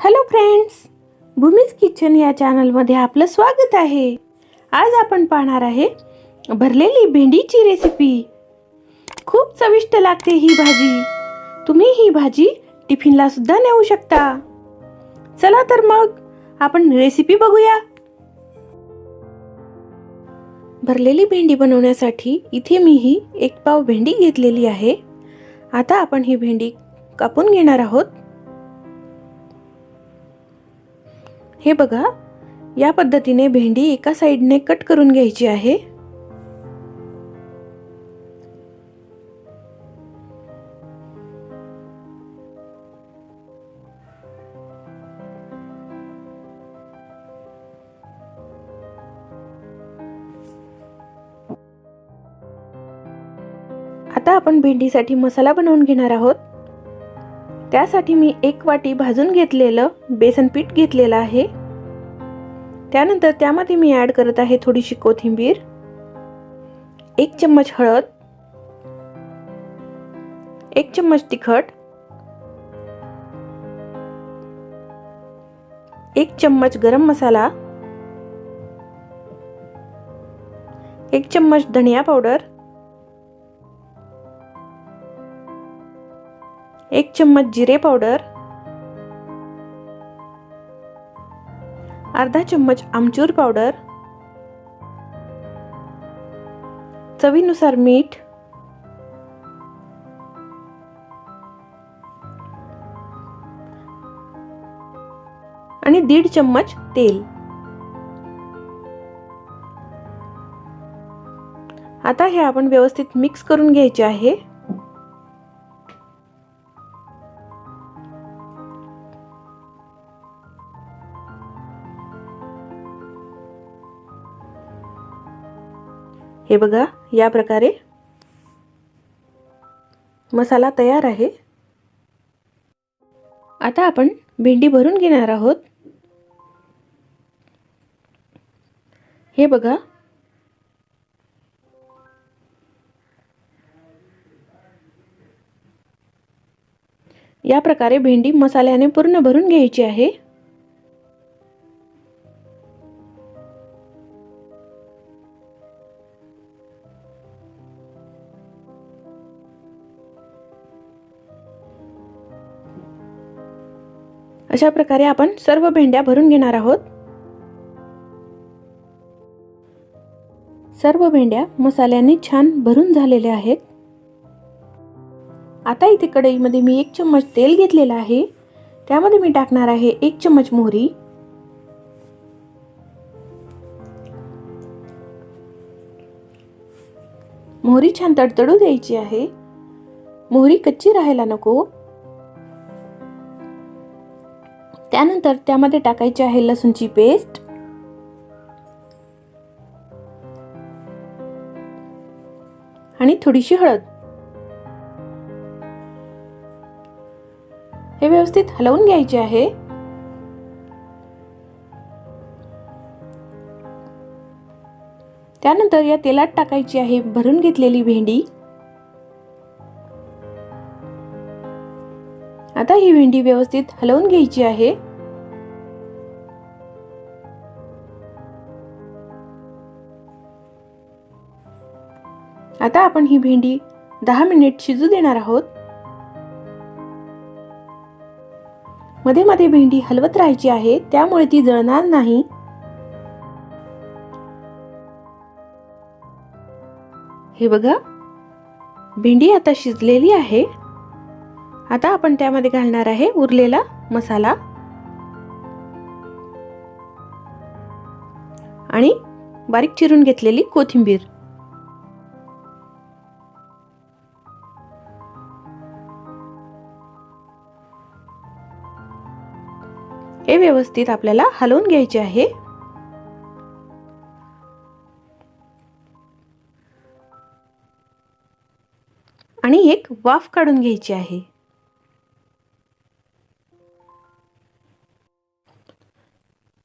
Hello friends भूमीज kitchen या चॅनलमध्ये आपलं स्वागत आहे. आज आपण पाहणार आहे भरलेली भेंडीची रेसिपी खूप चविष्ट लागते ही भाजी. तुम्ही ही भाजी टिफिनला सुद्धा नेऊ शकता. चला तर मग आपण रेसिपी बघूया. भरलेली भेंडी बनवण्यासाठी इथे मी ही एक पाव भेंडी घेतलेली आहे. आता आपण ही भेंडी कापून घेणार आहोत. हे बघा या पद्धतीने भेंडी एका साईडने कट करून घ्यायची आहे. आता आपण भेंडीसाठी मसाला बनवून घेणार आहोत. त्यासाठी मी एक वाटी भाजून घेतलेलं बेसन पीठ घेतलेलं आहे. त्यानंतर त्यामध्ये मी ॲड करत आहे थोडीशी कोथिंबीर एक चम्मच हळद एक चम्मच तिखट एक चम्मच गरम मसाला एक चम्मच धनिया पावडर एक चम्मच जिरे पावडर अर्धा चम्मच आमचूर पावडर चवीनुसार मीठ आणि दीड चम्मच तेल. आता हे आपण व्यवस्थित मिक्स करून घ्यायचे आहे. हे बघा या प्रकारे मसाला तयार आहे. आता आपण भेंडी भरून घेणार आहोत. हे बघा. या प्रकारे भेंडी मसाल्याने पूर्ण भरून घ्यायची आहे. अशा प्रकारे आपण सर्व भेंड्या भरून घेणार आहोत. सर्व भेंड्या मसाल्याने छान भरून झालेल्या आहेत. आता इथे कढईमध्ये मी एक चम्मच तेल घेतलेलं आहे. त्यामध्ये मी टाकणार आहे एक चम्मच मोहरी. मोहरी छान तडतडू द्यायची आहे. मोहरी कच्ची राहायला नको. त्यानंतर त्यामध्ये टाकायची आहे लसूणची पेस्ट. आणि थोडीशी हळद. हे व्यवस्थित हलवून घ्यायचे आहे. त्यानंतर या तेलात टाकायची आहे भरून घेतलेली भेंडी. आता ही भेंडी व्यवस्थित हलवून घ्यायची आहे. आता आपण ही भेंडी दहा मिनिट शिजू देणार आहोत. मध्ये मध्ये भेंडी हलवत राहायची आहे त्यामुळे ती जळणार नाही. हे बघा भेंडी आता शिजलेली आहे. आता आपण त्यामध्ये घालणार आहे उरलेला मसाला. आणि बारीक चिरून घेतलेली कोथिंबीर. हे व्यवस्थित आपल्याला हलवून घ्यायचे आहे. आणि एक वाफ काढून घ्यायची आहे.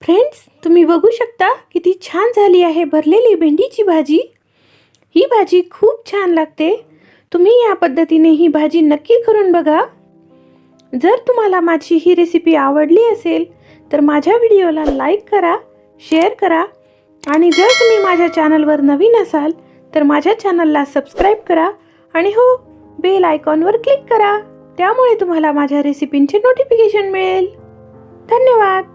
फ्रेंड्स तुम्ही बघू शकता किती छान झाली आहे भरलेली भेंडीची भाजी. ही भाजी खूप छान लागते. तुम्ही या पद्धतीने ही भाजी नक्की करून बघा. जर तुम्हाला माझी ही रेसिपी आवडली असेल तर माझ्या व्हिडिओला लाईक करा शेअर करा. आणि जर तुम्ही माझ्या चॅनलवर नवीन असाल तर माझ्या चॅनलला सबस्क्राईब करा. आणि हो बेल आयकॉनवर क्लिक करा. त्यामुळे तुम्हाला माझ्या रेसिपींचे नोटिफिकेशन मिळेल. धन्यवाद!